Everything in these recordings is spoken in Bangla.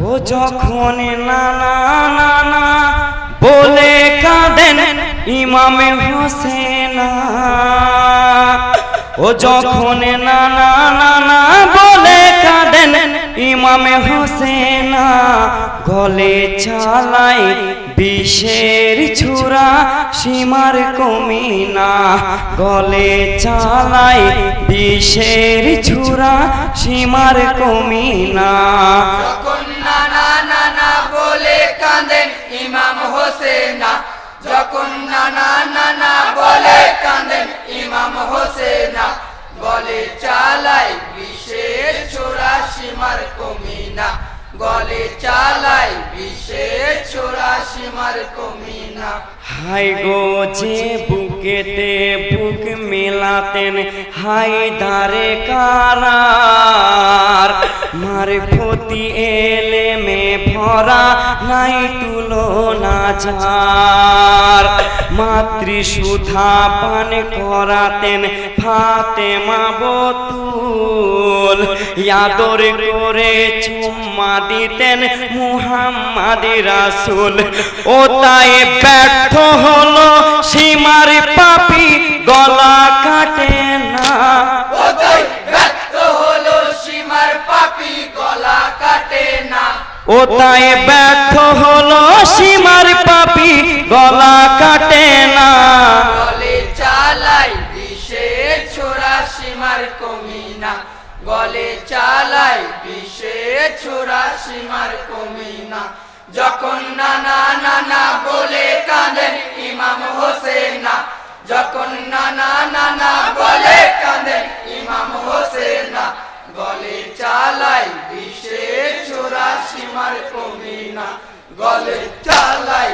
ও যখন নানা নানা বলে কাঁদেন ইমামে হোসেনা ও যখন নানা নানা বলে কাঁদেন ইমামে হোসেনা গলে চালাই বিষের ছুরা, সীমার কমিনা। গলে চালাই বিষের ছুরা, সীমার কমিনা। নানা নানা বলে কাঁদেন ইমাম হোসেনা, যখন নানা নানা গলে চালাই বিশের ছোড়া সীমার কমিনা। হাই গো যে বুকেতে বুক মেলাতেন হাই দারে কারার। মার ফতি এলে ভরা নাই তুলনা যার। মাতৃ সুধা পান করাতেন ফাতে মাবতুল ইয়াদর করে চুম্মা দিতেন মুহাম্মাদ রাসুল। ও তাই ব্যর্থ হলো ও তাই ব্যর্থ হলো সীমার পাপি, গলা কাটে না। গলে চালাই বিশের ছোড়া সীমার কমিনা। গলে চালাই বিশের ছোড়া সীমার কমিনা। যখন নানা নানা বলে কাঁদেন ইমাম হোসেনা, যখন নানা নানা বলে কাঁদেন ইমাম হোসেনা, গলে চালাই ছোড়া সীমার কমিনা, গলে চালাই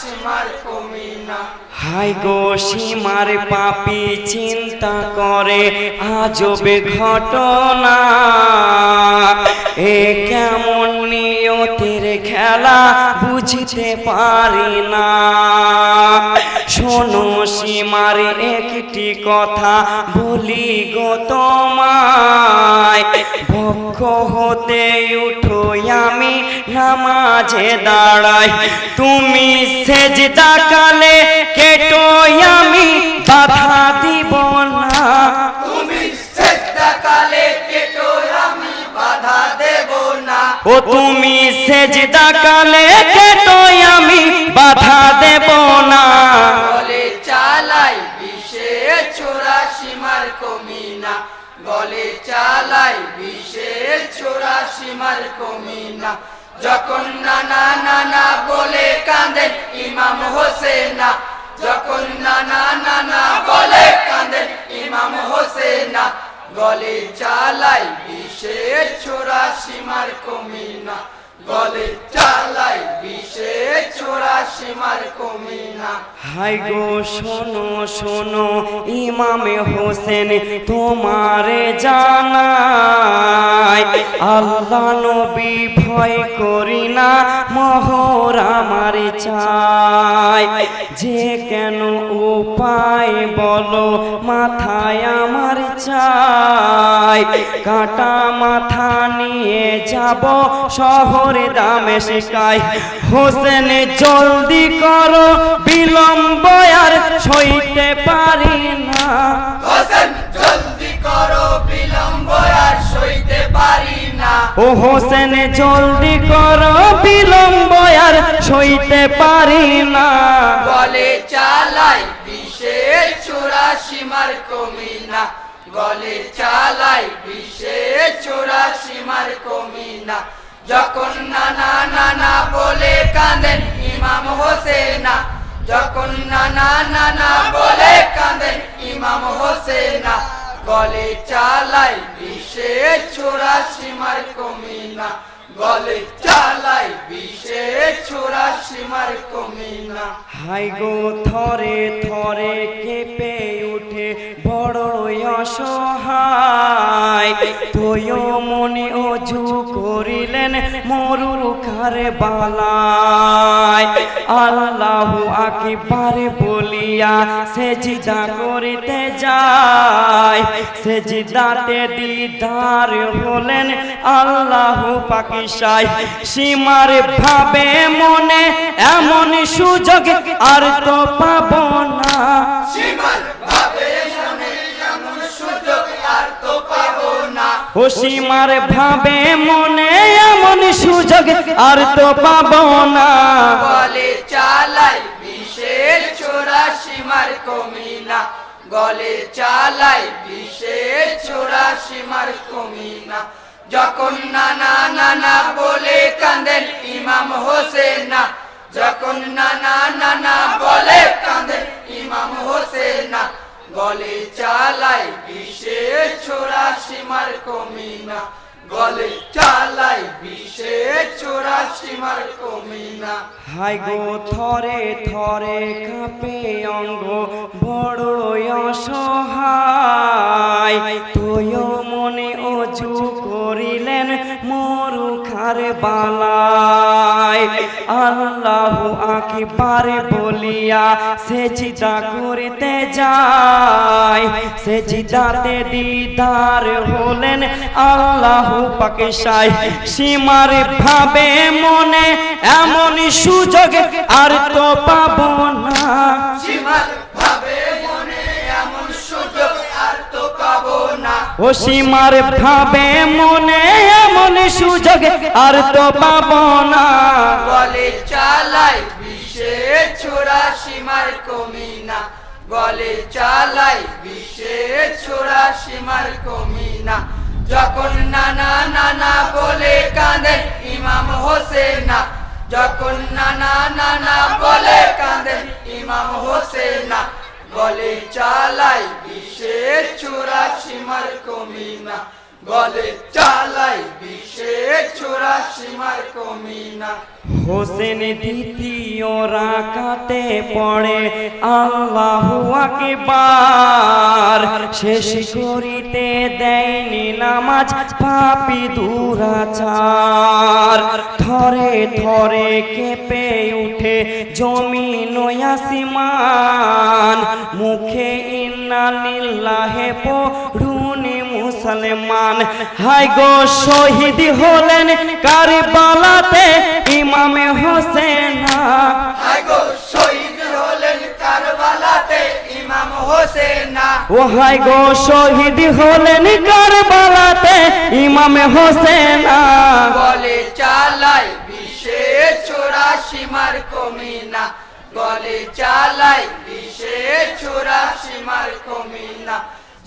সীমার কমিনা। হাই গো সীমার পাপি চিন্তা করে, আজবে ঘটনা। এ কেমন নিয়তের খেলা বুঝতে পারি না। শোনো সীমার একটি কথা বলি গো তোমায় ভক্ষ নামাজে দাঁড়াই। তুমি সেজদা কালে কেটো আমি বাধা দিব না। তুমি সেজদা কালে কেটো আমি বাধা দেব না। ও তুমি সেজদা কালে কেটো আমি বাধা দেব না। বলে চালাই বিশের ছোড়া সীমার কমিনা। গলে চালাই বিশের ছোড়া সীমার কমিনা। যখন নানা নানা বলে কাঁদেন ইমাম হোসেনা, যখন নানা নানা বলে কাঁদেন ইমাম হোসেনা, গলে চালাই বিশের ছোড়া সীমার কমিনা, গলে চালাই বিশের ছোড়া সীমার কমিনা। হাই গো, শোনো শোনো, ইমামে হোসেন, তোমারে জানাই, আল্লাহ নবী ভয় করি না, মহর আমার চাই। যে কেন উপায় বলো, মাথায় আমার চাই। কাটা মাথা নিয়ে যাব শহরে দামে শেখাই হোসেন জলদি করো, বিলম্ব আর সইতে পারি না। হোসেন! ও হোসেন, জলদি করো বিলম্ব আর সইতে পারি না। গলে চালাই বিশের ছোড়া সীমার কমিনা। গলে চালাই বিশের ছোড়া সীমার কমিনা। যখন নানা নানা বলে কাঁদেন ইমাম হোসেনা, যখন নানা নানা বলে কাঁদেন ইমাম হোসেনা, গলে চালাই বিশের ছোড়া সীমার কমিনা, গলে চালাই বিশের ছোড়া সীমার কমিনা। হাই গো, থরে থরে কেঁপে উঠে বড় অসহায়। তোয় মনে মরুখার বালায় আল্লাহ আকিবারে বলিয়া সেজিদা করিতে যায়। সেজিদাতে দিদার হলেন আল্লাহ পাকিসাই সীমার ভাবে মনে এমন সুযোগ আর তো পাব না। সীমার ভাবে না ভাবে মনে এমন সুযোগ আর তো পাব না। গলে চালাই বিশের ছোড়া সীমার কমিনা। গলে চালাই বিশের ছোড়া সীমার কমিনা। যখন নানা নানা বলে কাঁদেন ইমাম হোসেন, যখন নানা নানা বলে কাঁদেন ইমাম হোসেন, গলে চালাই সীমার কমিনা, গলে চালাই বিশের ছোড়া সীমার কমিনা। হাই গো, থরে থরে কাঁপে অঙ্গ বড় অসহায়। তোয় মনে করিলেন মরুখার বালায় আল্লাহ আকিবারে বলিয়া সে চিতা করিতে যায় সে চিতাতে দিদার হলেন আল্লাহ পাকে সাই। সীমার ভাবে মনে এমন সুযোগ আর তো পাব না। সীমার ভাবে মনে এমন সুযোগ আর তো পাবো না। ও সীমার ভাবে মনে এমন সুযোগ, আর তো পাব না। গলে চালাই বিশের ছোড়া সীমার কমিনা। গলে চালাই বিশের ছোড়া সীমার কমিনা। যখন নানা নানা বলে কাঁদে ইমাম হোসেন না যখন নানা নানা বলে কাঁদেন ইমাম হোসেন না গলে চালাই বিশের ছোড়া সীমার কমিনা। গলে চালাই বিশের ছোড়া সীমার কমিনা। হোসেন দ্বিতীয় রাকাতে পড়ে, আল্লাহ আকবার। শেষ করিতে দেয়নি নামাজ, পাপি থরে থরে কেঁপে উঠে জমিন আসিমান। মুখে ইন্নালিল্লাহে পড়ুনি মুসলমান। হাই গো শহীদ হলেন কারবালাতে ইমামে হোসেনা। আগো শহীদ হলেন কারবালাতে ইমাম হোসেন। ও হাই গো শহীদ হলেন কারবালাতে ইমামে হোসেনা। বলে চালাই বিশেষ ছোড়া সীমার কমিনা। গলে চালাই বিশেষ ছোড়া সীমার কমিনা।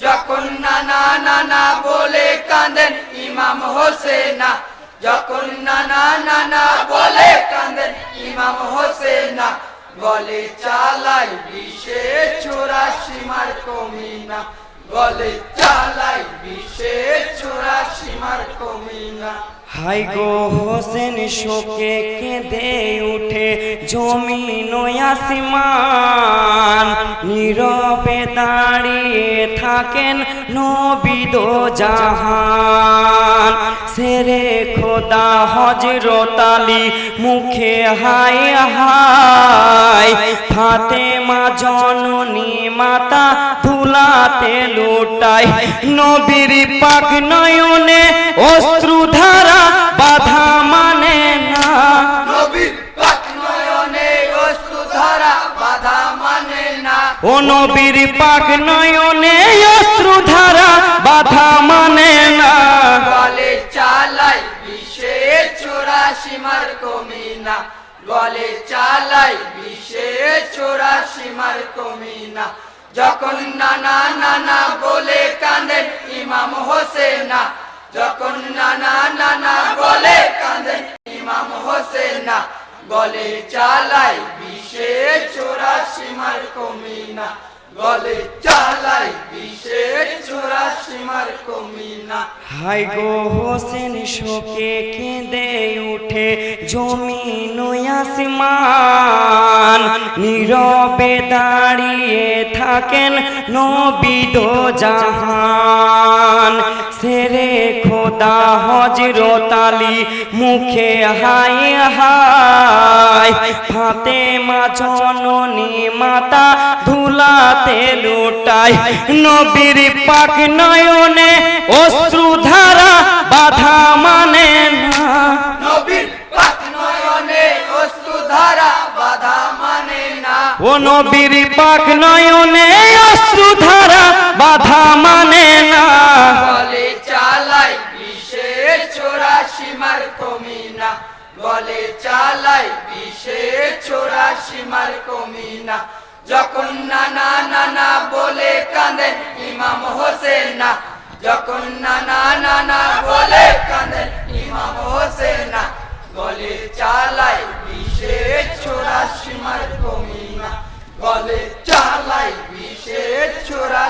যখন নানা নানা বলে কাঁদেন ইমাম হোসেনা, যখন নানা নানা বলে কাঁদেন ইমাম হোসেনা, গলে চালাই বিশেষ ছোড়া সীমার কমিনা, গলে চালাই বিশেষ ছোড়া সীমার কমিনা। হাই গো হোসেন, শোকে কেঁদে উঠে জমিন আসিমান, নীরবে দাঁড়িয়ে থাকেন নবিদ জাহান। সেরে খোদা হজরত আলী মুখে হাই হাই ফাতে মা জননী মাতা তুলাতে লুটাই। নবীর পাক নয়নে অশ্রুধারা বাধা ও নবীর পাক নয়নে অশ্রুধারা বাধা মানে না। গলে চালাই বিশেষ চোরা সীমার কমিনা গলে চালাই বিশেষ চোরা সীমার কমিনা যখন নানা নানা বলে কাঁদেন ইমাম হোসেনা। যখন নানা নানা বলে কাঁদেন ইমাম হোসেনা। গলে চালাই বিশেষ চোরা সীমার কমিনা, গলে চালাই বিশেষ চোরা সীমার কমিনা। হাই গো হোসেন শোকে কেঁদে উঠে জমিন আসমান। নীরবে দাঁড়িয়ে থাকেন নবিদ জাহান। সেরে খোদা হজরত আলী মুখে হাই হাই ফাতে মা জননী মাতা ধুলাতে লুটাই নবীর পাক নয়নে অশ্রুধারা বাধা মানে না। নবীর পাক নয়নে অশ্রুধারা বাধা মানে না। ও নবীর পাক নয়নে অশ্রুধারা বাধা মানে না। বলে চালাই বিশে ছোড়া সীমার কমিনা। যখন নানা নানা বলে কাঁদে ইমাম হোসেনা, যখন নানা নানা বলে কাঁদে ইমাম হোসেনা বলে চালাই বিশে ছোড়া সীমার কমিনা। বলে চালাই বিশে ছোড়া